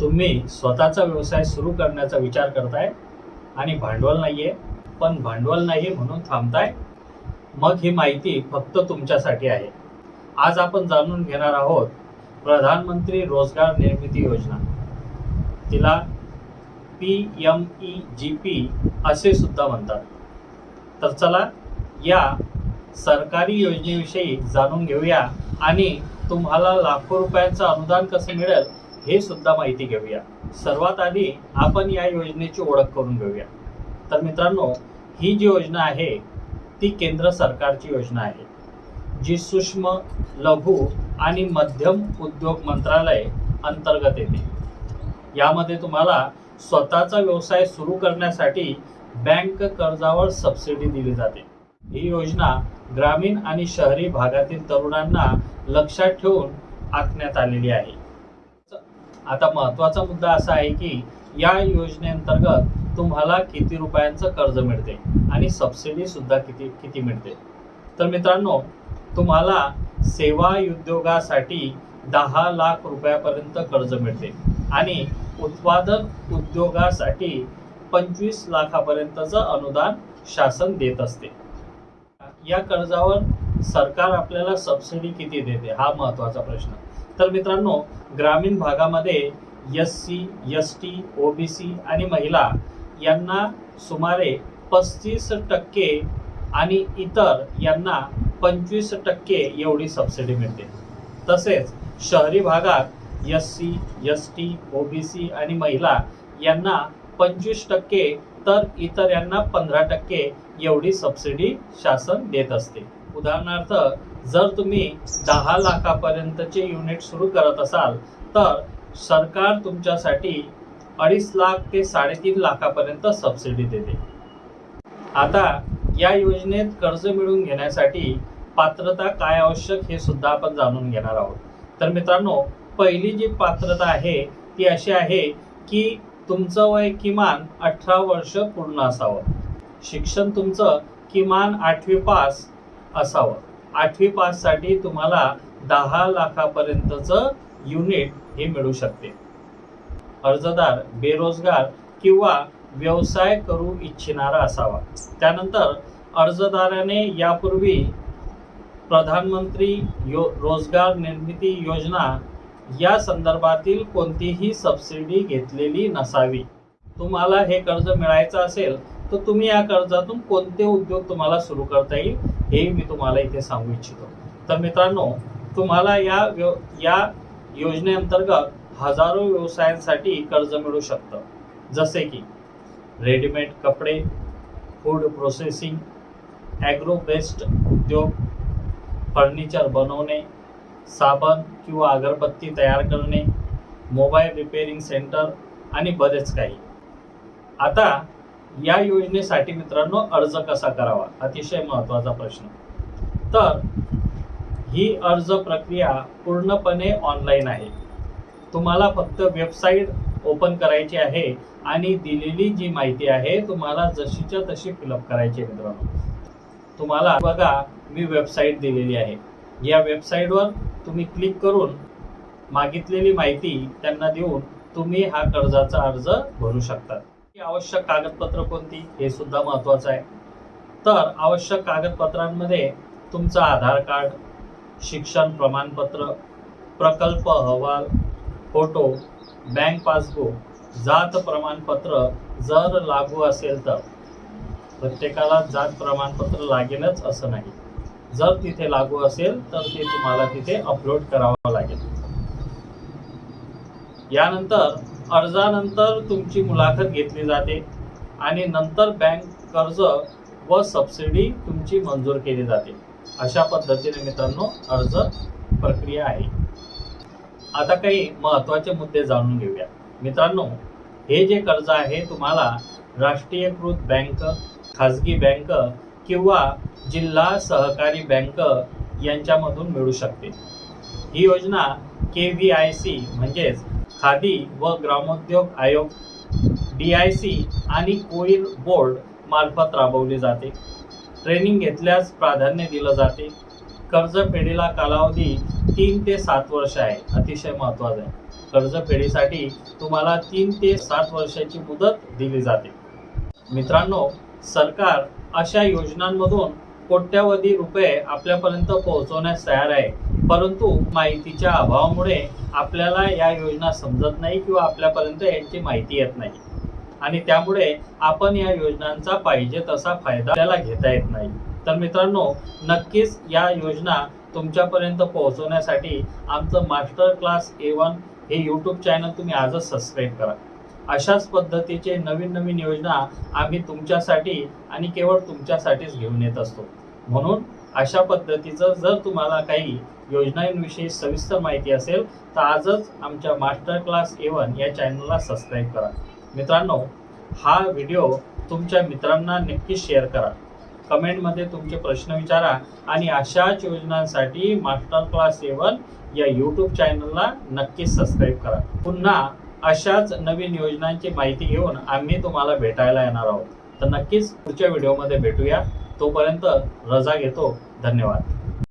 तुम्ही स्वतःचा व्यवसाय सुरू करण्याचा विचार करताय आणि भांडवल नाही आहे पण भांडवल नाही म्हणून थांबताय मग ही माहिती फक्त तुमच्यासाठी आहे. आज आपण जाणून घेणार आहोत प्रधानमंत्री रोजगार निर्मिती योजना. तिला P M E G P असे सुद्धा म्हणतात. तर चला या सरकारी योजनेविषयी जाणून घेऊया आणि तुम्हाला लाखो रुपयांचं अनुदान कसं मिळेल हे सुद्धा माहिती घेऊया. सर्वात आधी आपण या योजनेची ओळख करून घेऊया. तर मित्रांनो ही जी योजना आहे ती केंद्र सरकारची योजना आहे जी सूक्ष्म लघु आणि मध्यम उद्योग मंत्रालय अंतर्गत येते. यामध्ये तुम्हाला स्वतःचा व्यवसाय सुरू करण्यासाठी बँक कर्जावर सबसिडी दिली जाते. ही योजना ग्रामीण आणि शहरी भागातील तरुणांना लक्षात ठेवून आखण्यात आलेली आहे. आता महत्त्वाचा मुद्दा असा आहे की या योजनेअंतर्गत तुम्हाला किती रुपयांचं कर्ज मिळते आणि सबसिडी सुद्धा किती किती मिळते. तर मित्रांनो तुम्हाला सेवा उद्योगासाठी दहा लाख रुपयापर्यंत कर्ज मिळते आणि उत्पादन उद्योगासाठी पंचवीस लाखापर्यंतचं अनुदान शासन देत असते. या कर्जावर सरकार आपल्याला सबसिडी किती देते? हा महत्त्वाचा प्रश्न. तर मित्रांनो ग्रामीण भागामध्ये S C S T OBC आणि महिला यांना सुमारे पस्तीस टक्के आणि इतर यांना पंचवीस टक्के एवढी सबसिडी मिळते. तसेच शहरी भागात S C S T OBC आणि महिला यांना पंचवीस टक्के तर इतर यांना पंधरा टक्के एवढी सबसिडी शासन देत असते. उदाहरणार्थ जर तुम्ही दहा लाखापर्यंतचे युनिट सुरू करत असाल तर सरकार तुमच्यासाठी अडीच लाख ते साडेतीन लाखापर्यंत सबसिडी देते. आता या योजनेत कर्ज मिळवून घेण्यासाठी पात्रता काय आवश्यक हे सुद्धा आपण जाणून घेणार आहोत. तर मित्रांनो पहिली जी पात्रता आहे ती अशी आहे की तुमचं वय किमान अठरा वर्ष पूर्ण असावं. शिक्षण तुमचं किमान आठवी पास असावं. आठवी पाससाठी तुम्हाला दहा लाखापर्यंतचं युनिट हे मिळू शकते. अर्जदार बेरोजगार किंवा व्यवसाय करू इच्छिणारा असावा. त्यानंतर अर्जदाराने यापूर्वी प्रधानमंत्री यो रोजगार निर्मिती योजना या संदर्भातील कोणतीही सबसिडी घेतलेली नसावी. तुम्हाला हे कर्ज मिळायचं असेल तर तुम्ही या कर्जातून कोणते उद्योग तुम्हाला सुरू करता येईल? हे मी तुम्हाला इथे सांगू इच्छितो. तर मित्रांनो तुम्हाला या व्य या योजनेअंतर्गत हजारो व्यवसायांसाठी कर्ज मिळू शकतं. जसे की रेडीमेड कपडे फूड प्रोसेसिंग ॲग्रो बेस्ट उद्योग फर्निचर बनवणे साबण किंवा अगरबत्ती तयार करणे मोबाईल रिपेअरिंग सेंटर आणि बरेच काही. आता या योजनेसाठी मित्रांनो अर्ज कसा करावा? अतिशय महत्त्वाचा प्रश्न. तर ही अर्ज प्रक्रिया पूर्णपणे ऑनलाईन आहे. तुम्हाला फक्त वेबसाईट ओपन करायची आहे आणि दिलेली जी माहिती आहे तुम्हाला जशीच्या तशी फिलअप करायची आहे मित्रांनो. तुम्हाला बघा मी वेबसाईट दिलेली आहे. या वेबसाईटवर तुम्ही क्लिक करून मागितलेली माहिती त्यांना देऊन तुम्ही हा कर्जाचा अर्ज भरू शकता. आवश्यक कागदपत्र कोणती हे सुद्धा महत्वाचं आहे. तर आवश्यक कागदपत्रांमध्ये तुमचं आधार कार्ड शिक्षण प्रमाणपत्र प्रकल्प अहवाल फोटो बँक पासबुक जात प्रमाणपत्र जर लागू असेल तर. प्रत्येकाला जात प्रमाणपत्र लागेलच असं नाही. जर तिथे लागू असेल तर ते तुम्हाला तिथे अपलोड करावं लागेल. यानंतर अर्जानंतर तुमची मुलाखत घेतली जाते आणि नंतर बँक कर्ज व सबसिडी तुमची मंजूर केली जाते. अशा पद्धतीने मित्रांनो अर्ज प्रक्रिया आहे. आता काही महत्त्वाचे मुद्दे जाणून घेऊया. मित्रांनो हे जे कर्ज आहे तुम्हाला राष्ट्रीयकृत बँक खाजगी बँक किंवा जिल्हा सहकारी बँक यांच्यामधून मिळू शकते. ही योजना के व्ही आय सी म्हणजेच खादी व ग्रामोद्योग आयोग डी आय सी आणि कोईल बोर्ड मार्फत राबवली जाते. ट्रेनिंग घेतल्यास प्राधान्य दिलं जाते. कर्ज फेडीला कालावधी तीन ते सात वर्ष आहे. अतिशय महत्त्वाचं आहे. कर्जफेडीसाठी तुम्हाला तीन ते सात वर्षाची मुदत दिली जाते. मित्रांनो सरकार अशा योजनांमधून कोट्यावधी रुपये आपल्यापर्यंत पोहोचवण्यास तयार आहे. परंतु माहितीच्या अभावामुळे आपल्याला या योजना समजत नाही किंवा आपल्यापर्यंत यांची माहिती येत नाही. आणि त्यामुळे आपण या योजनांचा पाहिजे तसा फायदा आपल्याला घेता येत नाही. तर मित्रांनो नक्कीच या योजना तुमच्यापर्यंत पोहोचवण्यासाठी आमचं मास्टर क्लास ए वन हे यूट्यूब चॅनल तुम्ही आजच सबस्क्राईब करा. अशाच पद्धतीचे नवीन नवीन योजना आम्ही तुमच्यासाठी आणि केवळ तुमच्यासाठीच घेऊन येत असतो. म्हणून अशा पद्धतीचं जर तुम्हाला काही योजनांविषयी सविस्तर माहिती असेल तर आजच आमच्या मास्टर क्लास एवन या चॅनलला सबस्क्राईब करा. मित्रांनो हा व्हिडिओ तुमच्या मित्रांना नक्की शेअर करा. कमेंटमध्ये तुमचे प्रश्न विचारा आणि अशाच योजनांसाठी मास्टर क्लास एवन या यूट्यूब चॅनलला नक्कीच सबस्क्राईब करा. पुन्हा अशाच नवीन योजनांची माहिती घेऊन आम्ही तुम्हाला भेटायला येणार आहोत. तर नक्कीच पुढच्या व्हिडिओमध्ये भेटूया. तोपर्यंत रजा घेतो. धन्यवाद.